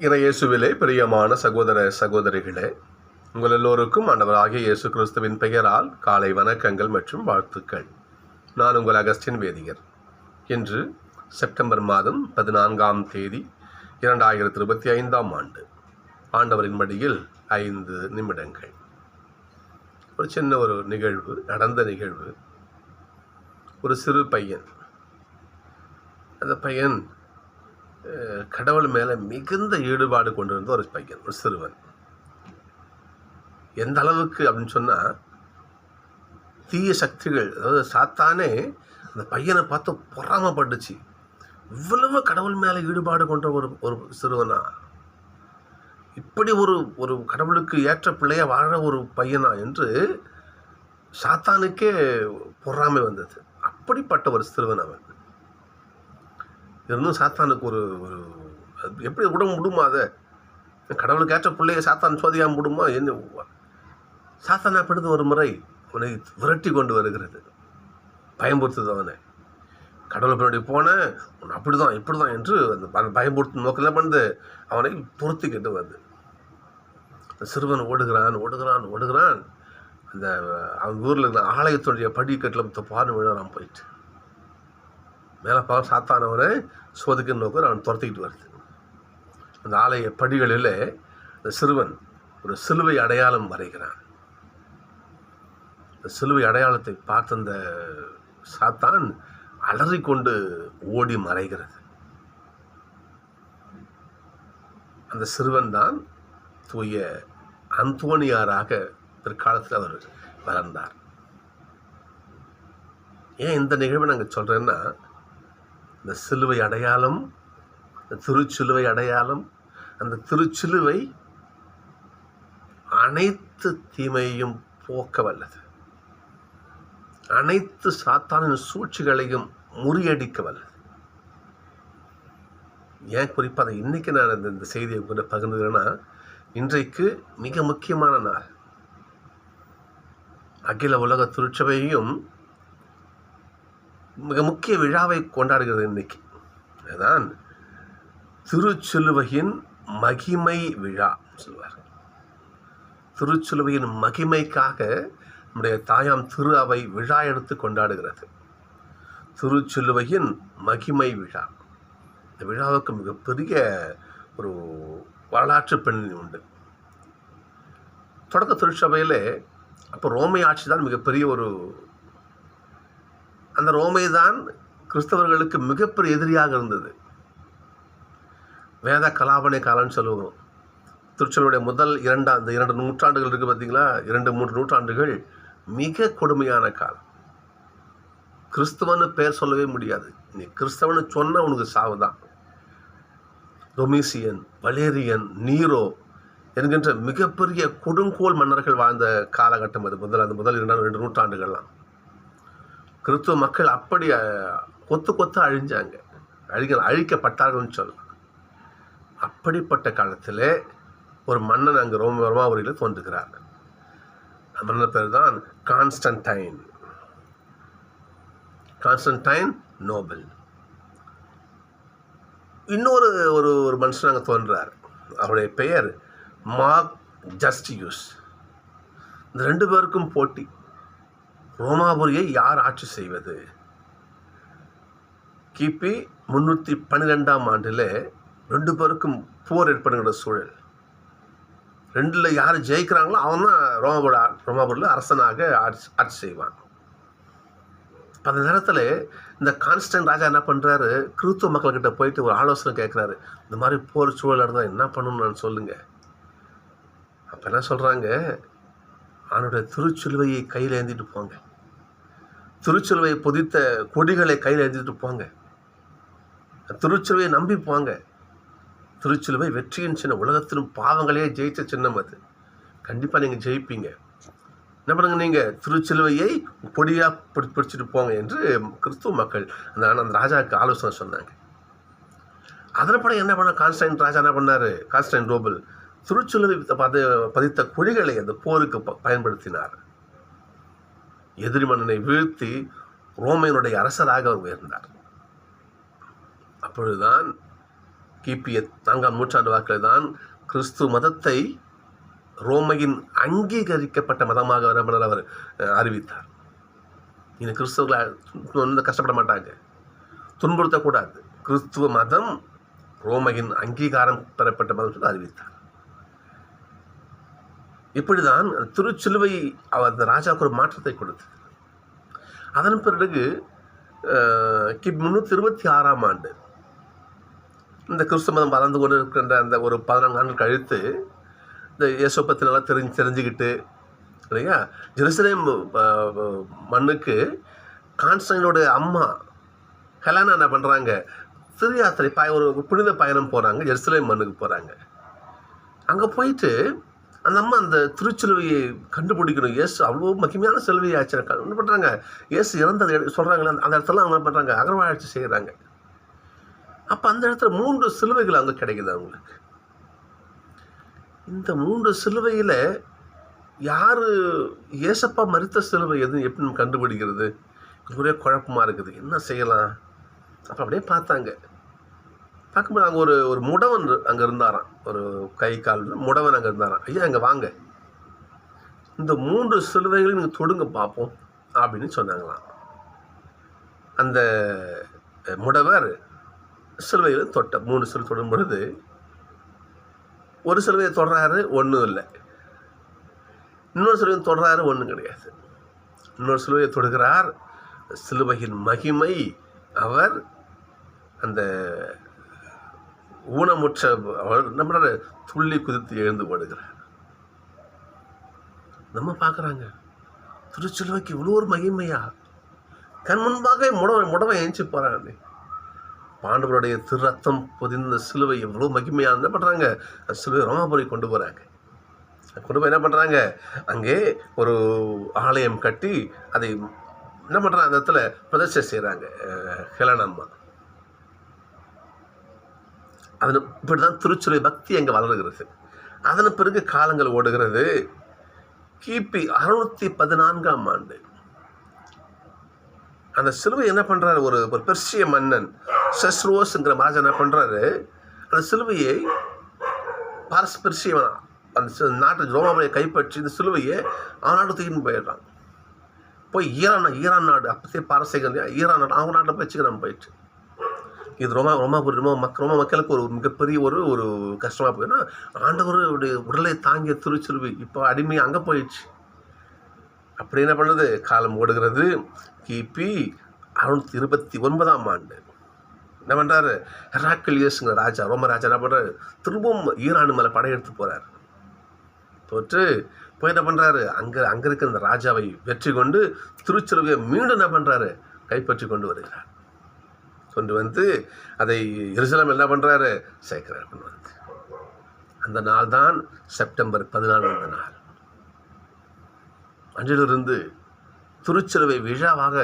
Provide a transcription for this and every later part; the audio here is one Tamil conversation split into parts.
இறையேசுவிலே பிரியமான சகோதர சகோதரிகளே உங்கள் எல்லோருக்கும் ஆண்டவராகிய இயேசு கிறிஸ்துவின் பெயரால் காலை வணக்கங்கள் மற்றும் வாழ்த்துக்கள். நான் உங்கள் அகஸ்டின் வேதியர். இன்று செப்டம்பர் மாதம் பதினான்காம் தேதி இரண்டாயிரத்தி இருபத்தி ஐந்தாம் ஆண்டு. ஆண்டவரின் மடியில் ஐந்து நிமிடங்கள். ஒரு சின்ன ஒரு நிகழ்வு நடந்த நிகழ்வு. ஒரு சிறு பையன். அந்த பையன் கடவுள் மேலே மிகுந்த ஈடுபாடு கொண்டிருந்த ஒரு பையன் ஒரு சிறுவன். எந்த அளவுக்கு அப்படின்னு சொன்னால் தீய சக்திகள் அதாவது சாத்தானே அந்த பையனை பார்த்து பொறாமப்பட்டுச்சு. இவ்வளவு கடவுள் மேலே ஈடுபாடு கொண்ட ஒரு ஒரு சிறுவனா? இப்படி ஒரு ஒரு கடவுளுக்கு ஏற்ற பிள்ளைய வாழ ஒரு பையனா என்று சாத்தானுக்கே பொறாமை வந்தது. அப்படிப்பட்ட ஒரு சிறுவன் அவன். இருந்தும் சாத்தானுக்கு ஒரு ஒரு எப்படி விட முடியுமா அதை? கடவுளுக்கு ஏற்ற பிள்ளைய சாத்தான் சோதிக்காம முடியுமா என்ன? சாத்தானா அப்படிது ஒரு முறை அவனை விரட்டி கொண்டு வருகிறது. பயம்படுத்துது அவனை. கடவுள் பின்னாடி போனேன் உன் அப்படி தான் இப்படி தான் என்று அந்த ப- பயமுறுத்தும் நோக்கில் பண்ணது? அவனை துரத்திக்கிட்டு வருது. அந்த சிறுவன் ஓடுகிறான் ஓடுகிறான் ஓடுகிறான். அந்த அவன் ஊரில் இருக்கிற ஆலயத்துடைய படிக்கட்டில் பாரு விழுறான் போயிட்டு. மேலே பார்க்க சாத்தானவனை சோதிக்க நோக்க அவன் துரத்திக்கிட்டு வருது. அந்த ஆலய படிகளில் அந்த சிறுவன் ஒரு சிலுவை அடையாளம் வரைகிறான். அந்த சிலுவை அடையாளத்தை பார்த்த அந்த சாத்தான் அலறிக்கொண்டு ஓடி மறைகிறது. அந்த சிறுவன் தான் தூய அந்தோனியாராக பிற்காலத்தில் அவர் வளர்ந்தார். ஏன் இந்த நிகழ்வை நாங்கள் சொல்கிறேன்னா இந்த சிலுவை அடையாளம் இந்த திருச்சிலுவை அடையாளம் அந்த திருச்சிலுவை அனைத்து தீமையையும் போக்க வல்லது. அனைத்து சாத்தானின் சூழ்ச்சிகளையும் முறியடிக்க வல்லது. ஏன் குறிப்பாக அதை இன்னைக்கு நான் இந்த இந்த செய்தியை கூட பகிர்ந்துக்கிறேன்னா இன்றைக்கு மிக முக்கியமான நாள். அகில உலக திருச்சபையும் மிக முக்கிய விழாவை கொண்டாடுகிறது இன்னைக்கு. அதுதான் திருச்சிலுவையின் மகிமை விழா சொல்வார். திருச்சிலுவையின் மகிமைக்காக நம்முடைய தாயாம் திரு அவை விழா எடுத்து கொண்டாடுகிறது. திருச்சிலுவையின் மகிமை விழா. இந்த விழாவுக்கு மிகப்பெரிய ஒரு வரலாற்று பின்னணி உண்டு. தொடக்க திருச்சபையில் அப்போ ரோமை ஆட்சி தான் மிகப்பெரிய ஒரு அந்த ரோமை தான் கிறிஸ்தவர்களுக்கு மிகப்பெரிய எதிரியாக இருந்தது. வேத கலாபனை காலம்னு சொல்லுவோம். திருச்சலுடைய முதல் இரண்டாம் அந்த இரண்டு நூற்றாண்டுகள் இருக்குது பார்த்தீங்களா இரண்டு மூன்று நூற்றாண்டுகள் மிக கொடுமையான காலம். கிறிஸ்தவன்னு பேர் சொல்லவே முடியாது. நீ கிறிஸ்தவன்னு சொன்ன உனக்கு சாவு தான் டொமிசியன் வலேரியன் நீரோ என்கின்ற மிகப்பெரிய கொடுங்கோல் மன்னர்கள் வாழ்ந்த காலகட்டம் அது. முதல் அந்த முதல் இரண்டாம் ரெண்டு நூற்றாண்டுகள்லாம். கிறிஸ்துவ மக்கள் அப்படி கொத்து கொத்து அழிஞ்சாங்க. அழிக்க அழிக்கப்பட்டார்கள்னு சொல்லலாம். அப்படிப்பட்ட காலத்தில் ஒரு மன்னன் அங்கே ரோம ரோமாபுரியில் தோன்றுகிறார். அந்த மன்னன் பேர் தான் கான்ஸ்டன்டைன். Constantine Nobel. இன்னொரு ஒரு ஒரு மனுஷன் அங்கே தோன்றார். அவருடைய பெயர் மார்க் ஜஸ்டியூஸ். இந்த ரெண்டு பேருக்கும் போட்டி. ரோமாபுரியை யார் ஆட்சி செய்வது? கிபி முன்னூற்றி பன்னிரெண்டாம் ஆண்டில் ரெண்டு பேருக்கும் போர் ஏற்படுகிற சூழல். ரெண்டில் யார் ஜெயிக்கிறாங்களோ அவன் தான் ரோமாபுர ரோமாபுரியில் அரசனாக ஆட்சி ஆட்சி செய்வான். அந்த நேரத்தில் இந்த கான்ஸ்டன்ட் ராஜா என்ன பண்ணுறாரு கிறிஸ்துவ மக்கள்கிட்ட போயிட்டு ஒரு ஆலோசனை கேட்குறாரு. இந்த மாதிரி போர் சூழல் இருந்தால் என்ன பண்ணணும்னு நான் சொல்லுங்கள் அப்போ என்ன சொல்கிறாங்க அவனுடைய திருச்சிலுவையை கையில் ஏந்திட்டு போங்க. திருச்சிலுவை பொதித்த கொடிகளை கையில் எழுதிட்டு போங்க. திருச்சிலுவையை நம்பி போங்க. திருச்சிலுவை வெற்றியின் சின்ன உலகத்திலும் பாவங்களையே ஜெயித்த சின்னம் அது. கண்டிப்பாக நீங்கள் ஜெயிப்பீங்க. என்ன பண்ணுங்க நீங்கள் திருச்சிலுவையை பொடியாக பிடி பிடிச்சிட்டு போங்க என்று கிறிஸ்துவ மக்கள் அந்த அந்த ராஜாவுக்கு ஆலோசனை சொன்னாங்க. அதன்படி என்ன பண்ண? கான்ஸ்டைன் ராஜா என்ன பண்ணார்? கான்ஸ்டைன் ரோபல் திருச்சிலுவை பத பதித்த கொடிகளை அந்த போருக்கு ப- பயன்படுத்தினார். எதிரி மன்னனை வீழ்த்தி ரோமையனுடைய அரசராக அவர் உயர்ந்தார். அப்பொழுதுதான் கிபி நான்காம் நூற்றாண்டு வாக்கில் தான் கிறிஸ்து மதத்தை ரோமையின் அங்கீகரிக்கப்பட்ட மதமாக ரமணர் அவர் அறிவித்தார். இனி கிறிஸ்தவர்களை கஷ்டப்பட மாட்டாங்க. துன்புறுத்தக்கூடாது. கிறிஸ்துவ மதம் ரோமையின் அங்கீகாரம் பெறப்பட்ட மதம் சொல்லி அறிவித்தார். இப்படி தான் திருச்சிலுவை அவர் அந்த ராஜாவுக்கு ஒரு மாற்றத்தை கொடுத்தது. அதன் பிறகு கி முந்நூற்றி இருபத்தி ஆறாம் ஆண்டு இந்த கிறிஸ்து மதம் வளர்ந்து கொண்டு இருக்கின்ற அந்த ஒரு பதினான்கு ஆண்டு கழித்து இந்த இயேசு பற்றி நல்லா தெரிஞ்சு தெரிஞ்சுக்கிட்டு இல்லையா? ஜெருசலேம் மண்ணுக்கு கான்ஸ்டன்டோட அம்மா ஹெலானா என்ன பண்ணுறாங்க திருயாத்திரை பய பாய ஒரு புனித பயணம் போகிறாங்க ஜெருசலேம் மண்ணுக்கு போகிறாங்க அங்கே போயிட்டு அந்த அம்மா அந்த திருச்சிலுவையை கண்டுபிடிக்கணும். இயேசு அவ்வளோ மகிமையான சிலுவையை ஆச்சு என்ன பண்ணுறாங்க இயேசு இறந்ததை சொல்கிறாங்களே அந்த இடத்துல அவங்க பண்ணுறாங்க அகழ்வாராய்ச்சி செய்கிறாங்க அப்போ அந்த இடத்துல மூன்று சிலுவைகள் அங்கே கிடைக்குது அவங்களுக்கு. இந்த மூன்று சிலுவையில் யார் ஏசப்பா மறுத்த சிலுவை எது எப்படி கண்டுபிடிக்கிறது? ஒரே குழப்பமாக இருக்குது. என்ன செய்யலாம்? அப்போ அப்படியே பார்த்தாங்க. பார்க்கும்போது அங்கே ஒரு ஒரு முடவன் அங்கே இருந்தாராம். ஒரு கை கால் முடவன் அங்கே இருந்தாராம். ஐயா அங்கே வாங்க. இந்த மூன்று சிலுவைகளையும் நீங்கள் தொடுங்க பார்ப்போம் அப்படின்னு சொன்னாங்களாம். அந்த முடவர் சிலுவையில் தொட்ட மூணு சிலுவை தொடும் பொழுது ஒரு சிலுவையை தொடுறாரு ஒன்றும் இல்லை. இன்னொரு சிலுவையை தொடுறாரு ஒன்றும் கிடையாது. இன்னொரு சிலுவையை தொடுகிறார் சிலுவையின் மகிமை அவர் அந்த ஊனமுற்ற அவர் துள்ளி குதித்து எழுந்து படுகிறார் நம்ம பார்க்குறாங்க திருச்சிலுவைக்கு இவ்வளோ ஒரு மகிமையா? கண் முன்பாக முடவை முடவை எழுச்சி போகிறாங்க பாண்டவருடைய திரு ரத்தம் பொதிந்த சிலுவை எவ்வளோ மகிமையாக என்ன பண்ணுறாங்க அந்த சிலுவை ரோமாபுரி கொண்டு போகிறாங்க கொண்டு போய் என்ன பண்ணுறாங்க அங்கே ஒரு ஆலயம் கட்டி அதை என்ன பண்ணுறாங்க அந்த இடத்துல பிரதர்ஷனை செய்கிறாங்க ஹெலனம்மா அதில் இப்படி தான் திருச்சுரை பக்தி அங்கே வளர்கிறது. அதன் பிறகு காலங்கள் ஓடுகிறது. கிபி அறுநூற்றி பதினான்காம் ஆண்டு. அந்த சிலுவை என்ன பண்ணுறாரு ஒரு ஒரு பெர்சிய மன்னன் செஸ்ரோஸ்ங்கிற மகாராஜா என்ன பண்ணுறாரு அந்த சிலுவையை பாரஸ் பெர்சிய அந்த நாட்டை நாட்டு ரோமாபுரியை கைப்பற்றி இந்த சிலுவையை அவனாட்டு தூக்கின்னு போயிடுறான். போய் ஈரான் ஈரான் நாடு அப்போதே பாரசீகம் ஈரான் நாடு அவங்க நாட்டில் போய் வச்சுக்கிறான் போயிட்டு இது ரோமா ரொம்ப ரொம்ப மக் ரொம்ப மக்களுக்கு ஒரு மிகப்பெரிய ஒரு ஒரு கஷ்டமாக போயிடும் ஆண்டவருடைய உடலை தாங்கிய திருச்சிலுவை இப்போ அடிமை அங்கே போயிடுச்சு. அப்படி என்ன பண்ணுறது காலம் ஓடுகிறது. கிபி அறுநூத்தி இருபத்தி ஒன்பதாம் ஆண்டு. என்ன பண்ணுறாரு ஹெராக்கிலியஸ்ங்கிற ராஜா ரோம ராஜா என்ன பண்ணுறாரு திரும்பவும் ஈரான் மேலே படையெடுத்து போகிறார் தோற்று போய் என்ன பண்ணுறாரு அங்கே அங்கே இருக்கிற இந்த ராஜாவை வெற்றி கொண்டு திருச்சிலுவையை மீண்டும் என்ன பண்ணுறாரு கைப்பற்றி கொண்டு வருகிறார். கொண்டு வந்து அதை எருசலம் என்ன பண்ணுறாரு சேர்க்கிறார் கொண்டு வந்து. அந்த நாள் தான் செப்டம்பர் பதினான்காம் நாள். அன்றிலிருந்து திருச்சிலுவை விழாவாக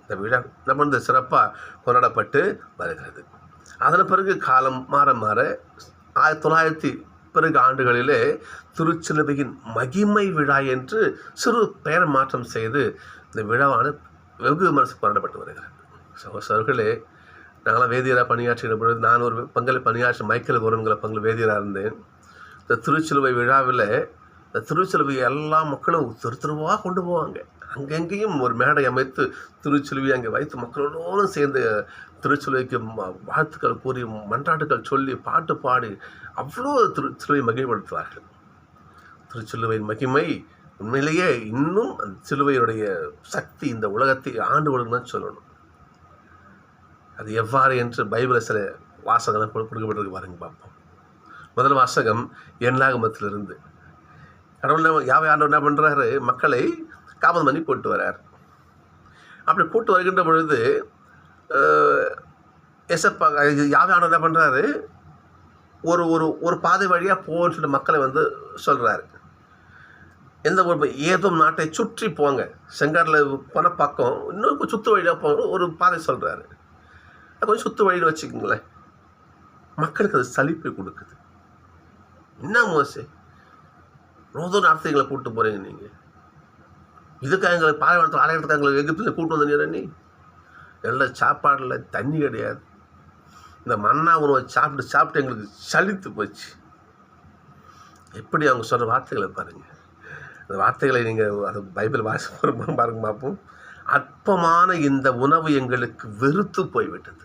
இந்த விழா என்ன பண்ணுறது சிறப்பாக கொண்டாடப்பட்டு வருகிறது. அதன் பிறகு காலம் மாற மாற ஆயிரத்தி தொள்ளாயிரத்தி பிறகு ஆண்டுகளிலே திருச்சிலுவையின் மகிமை விழா என்று சிறு பெயர் மாற்றம் செய்து இந்த விழாவான வெகு விமர்சனம் கொண்டாடப்பட்டு வருகிறது. சகோசர்களே நாங்களாம் வேதியராக பணியாற்றுகிற பொழுது நான் ஒரு பங்கில் பணியாற்ற மைக்கேல் வருங்கிற பங்கில் வேதியராக இருந்தேன். இந்த திருச்சிலுவை விழாவில் இந்த திருச்சிலுவை எல்லா மக்களும் திரு திருவாக கொண்டு போவாங்க. அங்கெங்கேயும் ஒரு மேடை அமைத்து திருச்சிலுவை அங்கே வைத்து மக்களோடும் சேர்ந்து திருச்சிலுவைக்கு வாழ்த்துக்கள் கூறி மன்றாட்டுக்கள் சொல்லி பாட்டு பாடி அவ்வளோ திருச்சிலுவை மகிழ்படுத்துவார்கள் திருச்சிலுவையின் மகிமை உண்மையிலேயே இன்னும் அந்த சிலுவையினுடைய சக்தி இந்த உலகத்தை ஆண்டு விடுங்கன்னு சொல்லணும். அது எவ்வாறு என்று பைபிளில் சில வாசகங்கள் கொடு- கொடுக்கப்பட்டிருக்கு பாருங்க பார்ப்போம். முதல் வாசகம் எண்ணாகமத்திலிருந்து கடவுள் யாவை ஆண்டவர் என்ன பண்ணுறாரு மக்களை காவல் பண்ணி கூட்டு வரார். அப்படி கூட்டு வருகின்ற பொழுது எசப்பா யாவை ஆண்டவர் என்ன பண்ணுறாரு ஒரு ஒரு ஒரு பாதை வழியாக போன்னு சொல்லிட்டு மக்களை வந்து சொல்கிறாரு எந்த ஒரு ஏதும் நாட்டை சுற்றி போங்க. செங்காட்டில் போன பக்கம் இன்னொரு சுற்று வழியாக போகணும் ஒரு பாதை சொல்கிறாரு கொஞ்சம் சுற்று வழியில் வச்சுக்கோங்களேன். மக்களுக்கு அது சலிப்பை கொடுக்குது. என்ன மோசே? ரோதோ நார்த்தைகளை கூப்பிட்டு போகிறீங்க நீங்கள் இதுக்காக எங்களை பாலைவனத்தில் ஆலயத்துக்கு எங்களை எகிப்தில் கூட்டு வந்த நீ? எல்லாம் சாப்பாடில் தண்ணி கிடையாது. இந்த மண்ணா உணவை சாப்பிட்டு சாப்பிட்டு எங்களுக்கு சலித்து போச்சு. எப்படி அவங்க சொல்கிற வார்த்தைகளை பாருங்கள் அந்த வார்த்தைகளை நீங்கள் அது பைபிள் வாசி பாருங்க பார்ப்போம். அற்பமான இந்த உணவு எங்களுக்கு வெறுத்து போய்விட்டது.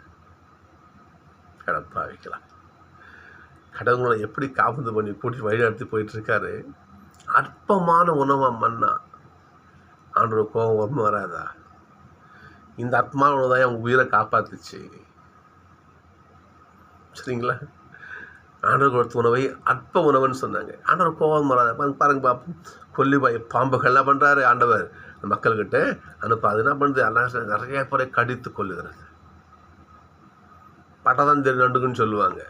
கடப்பா வைக்கலாம் கடவுளை எப்படி காப்பது பண்ணி கூட்டி வழிநடத்தி போயிட்டுருக்காரு? அற்பமான உணவா மன்னா. ஆண்டோட கோபம் வரும் வராதா? இந்த அற்பமான உணவு தான் அவங்க உயிரை காப்பாத்துச்சு. சரிங்களா? ஆண்டவர் கொடுத்த உணவை அற்ப உணவுன்னு சொன்னாங்க. ஆண்டவர் கோபம் வராது? பாருங்க பாருங்க பார்ப்போம் கொல்லிபாய் பாம்புகள் என்ன பண்ணுறாரு ஆண்டவர். மக்கள்கிட்ட அனுப்ப அது என்ன பண்ணுது? நிறைய பேரை கடித்து கொள்ளுகிறது பட்டதான் தெரு நண்டுக்குன்னு சொல்லுவாங்க.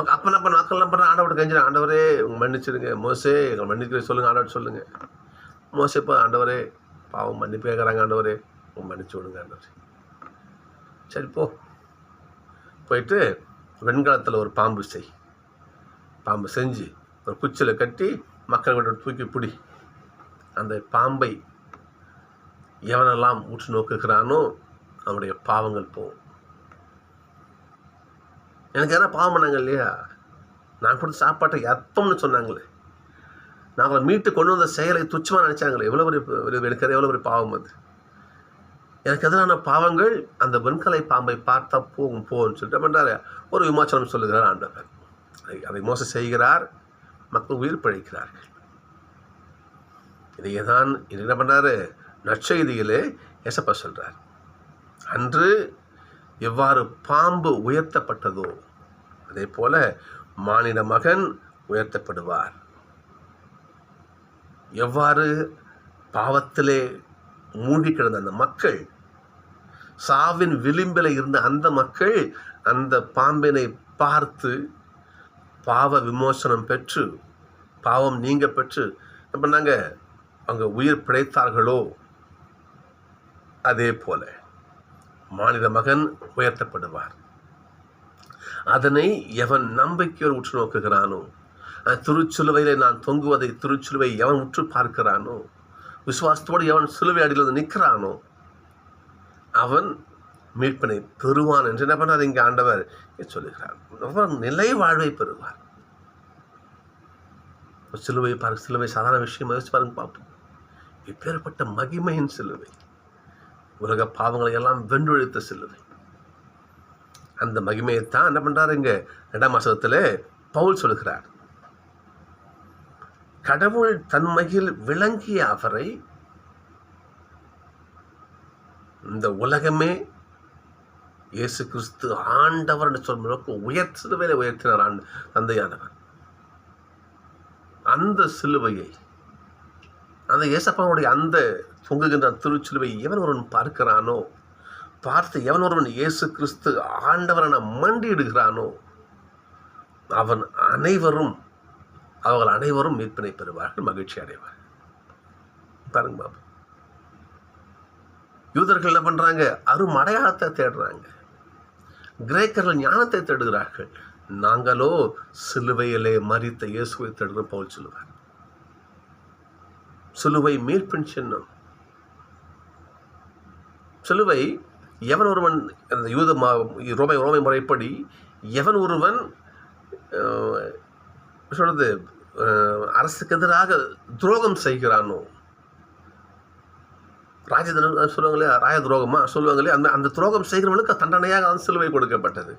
அப்போ அப்போ நான் பண்ண மக்கள் என்ன பண்ண ஆண்டவர் கெஞ்சின ஆண்டவரே உங்கள் மன்னிச்சிடுங்க. மோசே எங்களை மன்னிக்கிற சொல்லுங்கள் ஆண்டவர் சொல்லுங்கள் மோசே இப்போ ஆண்டவரே பாவம் மன்னிப்பு கேட்குறாங்க ஆண்டவரே. உங்க மன்னிச்சு விடுங்க ஆண்டவர். சரி போ. போயிட்டு வெண்கலத்தில் ஒரு பாம்பு செய். பாம்பு செஞ்சு ஒரு குச்சியில் கட்டி மக்கள் கிட்ட தூக்கி பிடி. அந்த பாம்பை எவனெல்லாம் உற்று நோக்குகிறானோ அவனுடைய பாவங்கள் போகும். எனக்கு எதனா பாவம் பண்ணாங்க இல்லையா? நான் கொடுத்த சாப்பாட்டை அற்பம்னு சொன்னாங்களே. நான் மீட்டு கொண்டு வந்த செயலை துச்சமாக நினச்சாங்களே. எவ்வளோ பெரிய எனக்கு எவ்வளோ பெரிய பாவம் அது. எனக்கு எதிரான பாவங்கள் அந்த வெண்கலை பாம்பை பார்த்தா போகும் போகும்னு சொல்லிட்டு பண்ணுறாரு ஒரு விமோச்சனம் சொல்லுகிறார் ஆண்டவர். அதை அதை மோசம் செய்கிறார் மக்கள் உயிர் பிழைக்கிறார்கள். இதையே தான் இது என்ன பண்ணாரு நற்செய்தியிலே எசப்ப சொல்கிறார் அன்று எவ்வாறு பாம்பு உயர்த்தப்பட்டதோ அதே போல மானிட மகன் உயர்த்தப்படுவார். எவ்வாறு பாவத்திலே மூழ்கி கிடந்த அந்த மக்கள் சாவின் விளிம்பில் இருந்த அந்த மக்கள் அந்த பாம்பினை பார்த்து பாவ விமோசனம் பெற்று பாவம் நீங்க பெற்று என்ன பண்ணாங்க? அவங்க உயிர் பிழைத்தார்களோ? அதே போல மாநில மகன் உயர்த்தப்படுவார். அதனை எவன் நம்பிக்கையோடு உற்று நோக்குகிறானோ அந்த திருச்சிலுவையிலே நான் தொங்குவதை திருச்சிலுவை எவன் உற்று பார்க்கிறானோ விசுவாசத்தோடு எவன் சிலுவை அடியில் வந்து நிற்கிறானோ அவன் மீட்பினை பெறுவான் என்று என்ன பண்ணார்? இங்கே ஆண்டவர் சொல்லுகிறார். அவன் நிலை வாழ்வை பெறுவார். சிலுவை பார்க்க சிலுவை சாதாரண விஷயம். யோசிச்சு பாருங்க பார்ப்போம். இப்பேற்பட்ட மகிமையின் சிலுவை உலக பாவங்களை எல்லாம் வென்றொழித்த சிலுவை. அந்த மகிமையைத்தான் என்ன பண்றாரு இங்க ரெண்டாம் மாசத்துல பவுல் சொல்கிறார் கடவுள் தன்மையில் விளங்கிய அவரை இந்த உலகமே இயேசு கிறிஸ்து ஆண்டவர் என்று சொல்லும் அளவுக்கு உயர் சிலுவையில உயர்த்தினார் ஆண்டு தந்தையானவர். அந்த சிலுவையை அந்த இயேசப்பாவுடைய அந்த தொங்குகின்ற திருச்சிலுவை எவன் ஒருவன் பார்க்கிறானோ பார்த்து எவன் ஒருவன் இயேசு கிறிஸ்து ஆண்டவரனை மண்டியிடுகிறானோ அவன் அனைவரும் அவர்கள் அனைவரும் மீட்பினை பெறுவார்கள் மகிழ்ச்சி அடைவார்கள். பாருங்க பாபு யூதர்கள் என்ன பண்றாங்க? அரும் அடையாளத்தை தேடுறாங்க. கிரேக்கர்கள் ஞானத்தை தேடுகிறார்கள். நாங்களோ சிலுவையிலே மறித்த இயேசுவை தேடுகிற பவுல் சொல்லுவார். சிலுவை மீட்பின் சின்னம். சிலுவை எவன் ஒருவன் அந்த யூத மா- ரோமை ரோமை முறைப்படி எவன் ஒருவன் சொல்கிறது அரசுக்கு எதிராக துரோகம் செய்கிறானோ ராஜதன் சொல்லுவாங்களே ராய துரோகமாக சொல்லுவாங்களே அந்த அந்த துரோகம் செய்கிறவனுக்கு தண்டனையாக அந்த சிலுவை கொடுக்கப்பட்டது.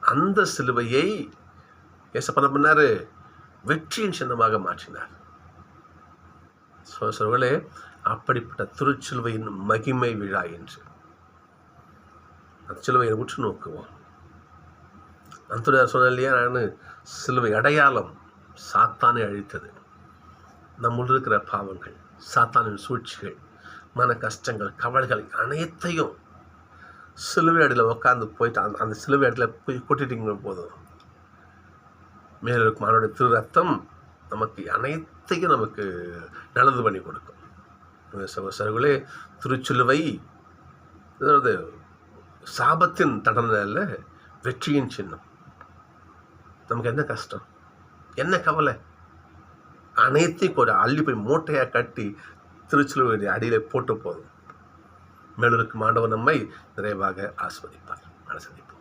அந்த சிலுவையை ஏசப்பன பண்ணார்? வெற்றியின் சின்னமாக மாற்றினார். சொல்களே அப்படிப்பட்ட திருச்சிலுவையின் மகிமை விழா என்று. அந்த சிலுவையை உற்று நோக்குவோம். அந்துடைய சொன்ன இல்லையா நான் சிலுவை அடையாளம் சாத்தானை அழித்தது. நம்முள் இருக்கிற பாவங்கள் சாத்தானின் சூழ்ச்சிகள் மன கஷ்டங்கள் கவலைகள் அனைத்தையும் சிலுவை அடியில் உட்காந்து போயிட்டு அந்த அந்த சிலுவை அடியில் போய் கொட்டிட்டீங்க போதும். மேலே இருக்கும் அவனுடைய திரு ரத்தம் நமக்கு அனைத்தையும் நமக்கு நல்லது பண்ணி கொடுக்கும். சகோசரர்களே திருச்சிலுவை அதாவது சாபத்தின் தடனை அல்ல வெற்றியின் சின்னம். நமக்கு என்ன கஷ்டம்? என்ன கவலை? அனைத்தையும் ஒரு அள்ளி போய் மூட்டையாக கட்டி திருச்சிலுவையுடைய அடியில் போட்டு போதும். மேலிருக்கும் ஆண்டவர் நம்மை நிறைவாக ஆஸ்வதிப்பார். மனசந்திப்பார்